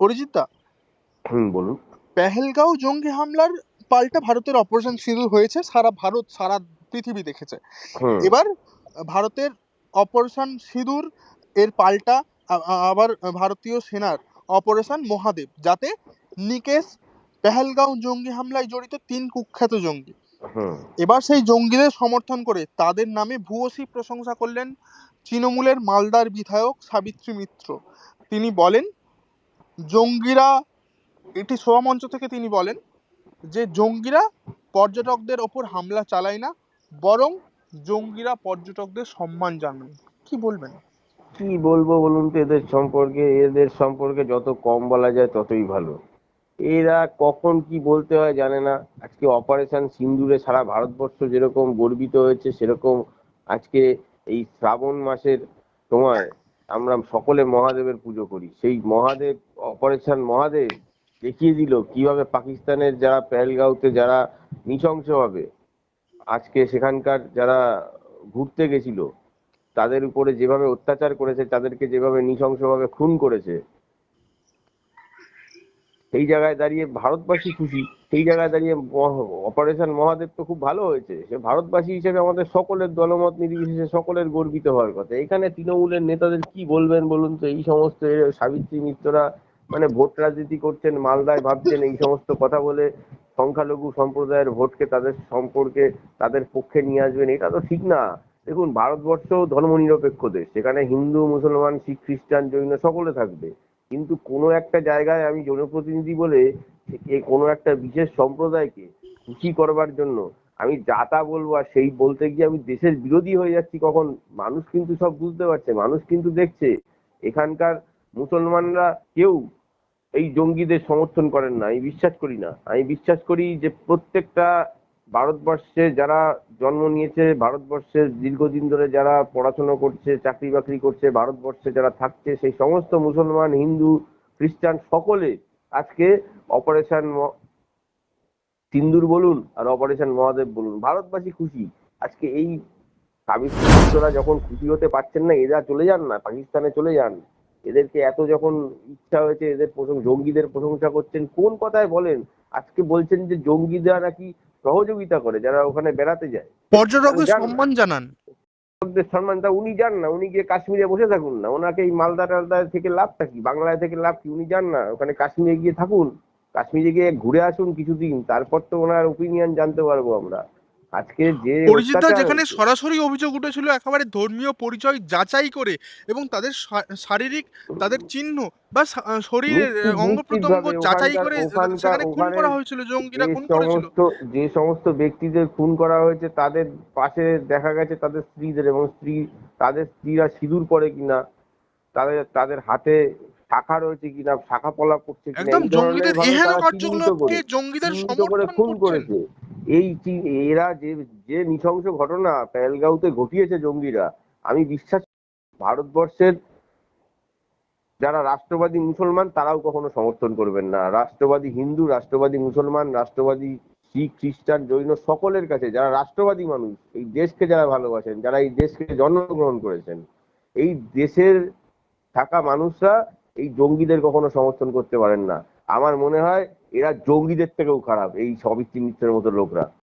অরিজিৎ দা হুম বলুন। পেহেলগাঁও জঙ্গি হামলার পাল্টা ভারতের অপারেশন সিঁদুর হয়েছে সারা ভারত সারা পৃথিবী দেখেছে। এবার ভারতের অপারেশন সিঁদুর এর পাল্টা আবার ভারতীয় সেনার অপারেশন মহাদেব যাতে নিকেশ পেহেলগাঁও জঙ্গি হামলায় জড়িত তিন কুখ্যাত জঙ্গি। এবার সেই জঙ্গিদের সমর্থন করে তাদের নামে ভূয়সী প্রশংসা করলেন তৃণমূলের মালদার বিধায়ক সাবিত্রী মিত্র। তিনি বলেন জঙ্গিরা, এটি শোয়া মঞ্চ থেকে তিনি বলেন যে জঙ্গিরা পর্যটকদের ওপর হামলা চালায় না, বরং জঙ্গিরা পর্যটকদের সম্মান জানায়। কি বলবেন? কি বলব বলুন তো, এদের সম্পর্কে এদের সম্পর্কে যত কম বলা যায় ততই ভালো। এরা কখন কি বলতে হয় জানে না। আজকে অপারেশন সিন্দুরে সারা ভারতবর্ষ যেরকম গর্বিত হয়েছে, সেরকম আজকে এই শ্রাবণ মাসের সময় আমরা সকলে মহাদেবের পুজো করি। সেই মহাদেব অপারেশন মহাদেব দেখিয়ে দিল কীভাবে পাকিস্তানের যারা পেহেলগাঁওতে যারা নৃশংসভাবে আজকে সেখানকার যারা ঘুরতে গেছিল, তাদের উপরে যেভাবে অত্যাচার করেছে, তাদেরকে যেভাবে নৃশংসভাবে খুন করেছে, সেই জায়গায় দাঁড়িয়ে ভারতবাসী খুশি, সেই জায়গায় দাঁড়িয়ে অপারেশন মহাদেব তো খুব ভালো হয়েছে। সে ভারতবাসী হিসেবে আমাদের সকলের দলমত নির্বিশেষে সকলের গর্বিত হওয়ার কথা। এখানে তৃণমূলের নেতাদের কি বলবেন বলুন তো? এই সমস্ত সাবিত্রী মিত্ররা মানে ভোট রাজনীতি করছেন, মালদায় ভাবছেন এই সমস্ত কথা বলে সংখ্যালঘু সম্প্রদায়ের ভোটকে তাদের সম্পর্কে তাদের পক্ষে নিয়ে আসবেন, এটা তো ঠিক না। দেখুন, ভারতবর্ষ ধর্মনিরপেক্ষ দেশ, সেখানে হিন্দু, মুসলমান, শিখ, খ্রিস্টান, জৈন সকলে থাকবে। কিন্তু কোনো একটা জায়গায় আমি জনপ্রতিনিধি বলে কোনো একটা বিশেষ সম্প্রদায়কে খুশি করবার জন্য আমি যা তা বলব আর সেই বলতে গিয়ে আমি দেশের বিরোধী হয়ে যাচ্ছি কখন, মানুষ কিন্তু সব বুঝতে পারছে, মানুষ কিন্তু দেখছে, এখানকার মুসলমানরা কেউ এই জঙ্গিদের সমর্থন করেন না, আমি বিশ্বাস করি না। আমি বিশ্বাস করি যে প্রত্যেকটা ভারতবর্ষে যারা জন্ম নিয়েছে ভারতবর্ষে দীর্ঘদিন ধরে যারা পড়াশোনা করছে চাকরি বাকরি করছে, ভারতবর্ষে যারা থাকছে, সেই সমস্ত মুসলমান, হিন্দু, খ্রিস্টান সকলে আজকে অপারেশন সিন্দুর বলুন আর অপারেশন মহাদেব বলুন। ভারতবাসী খুশি। আজকে এই সাবিত্রীরা যখন খুশি হতে পারছেন না, এরা চলে যান না, পাকিস্তানে চলে যান। এদেরকে এত যখন ইচ্ছা হয়েছে এদের জঙ্গিদের প্রশংসা করছেন কোন কথায় বলেন? আজকে বলছেন যে জঙ্গিরা নাকি সহযোগিতা করে যারা ওখানে বেড়াতে যায়। পর্যটকদের সম্মান জানান। লোকদের সম্মানটা উনি যান না উনি গিয়ে কাশ্মীরে বসে থাকুন না। ওনাকে এই মালদা টালদা থেকে লাভটা কি? বাংলায় থেকে লাভ কি? উনি যান না ওখানে কাশ্মীরে গিয়ে থাকুন। কাশ্মীরে গিয়ে ঘুরে আসুন কিছুদিন তারপর তো ওনার ওপিনিয়ন জানতে পারব আমরা। আজকে যে পরিচিতা যেখানে সরাসরি অভিযোগ উঠেছিল একেবারে ধর্মীয় পরিচয় যাচাই করে এবং তাদের শারীরিক তাদের চিহ্ন বা শরীরের অঙ্গ প্রত্যঙ্গ যাচাই করে সেখানে খুন করা হয়েছিল জঙ্গিরা খুন করেছিল। সমস্ত যে সমস্ত ব্যক্তিদের খুন করা হয়েছে তাদের পাশে দেখা গেছে তাদের স্ত্রীদের এবং স্ত্রী তাদের স্ত্রীরা সিঁদুর পরে কিনা তাদের তাদের হাতে শাখা রয়েছে কিনা শাখা পলা করছে কিনা একদম জঙ্গিদের এহেন কার্যকলাপকে করে জঙ্গিদের সমর্থন খুন করেছে। এই চি- এরা যে যে নৃশংস ঘটনা পেহেলগাঁওতে ঘটিয়েছে জঙ্গিরা, আমি বিশ্বাস ভারতবর্ষের যারা রাষ্ট্রবাদী মুসলমান, তারাও কখনো সমর্থন করবেন না। রাষ্ট্রবাদী হিন্দু, রাষ্ট্রবাদী মুসলমান, রাষ্ট্রবাদী শিখ, খ্রিস্টান, জৈন, সকলের কাছে, যারা রাষ্ট্রবাদী মানুষ, এই দেশকে যারা ভালোবাসেন, যারা এই দেশকে জন্মগ্রহণ করেছেন, এই দেশের থাকা মানুষরা এই জঙ্গিদের কখনো সমর্থন করতে পারেন না। আমার মনে হয় এরা জঙ্গিদের থেকেও খারাপ এই সবিত্রী মিত্রের মতো লোকরা।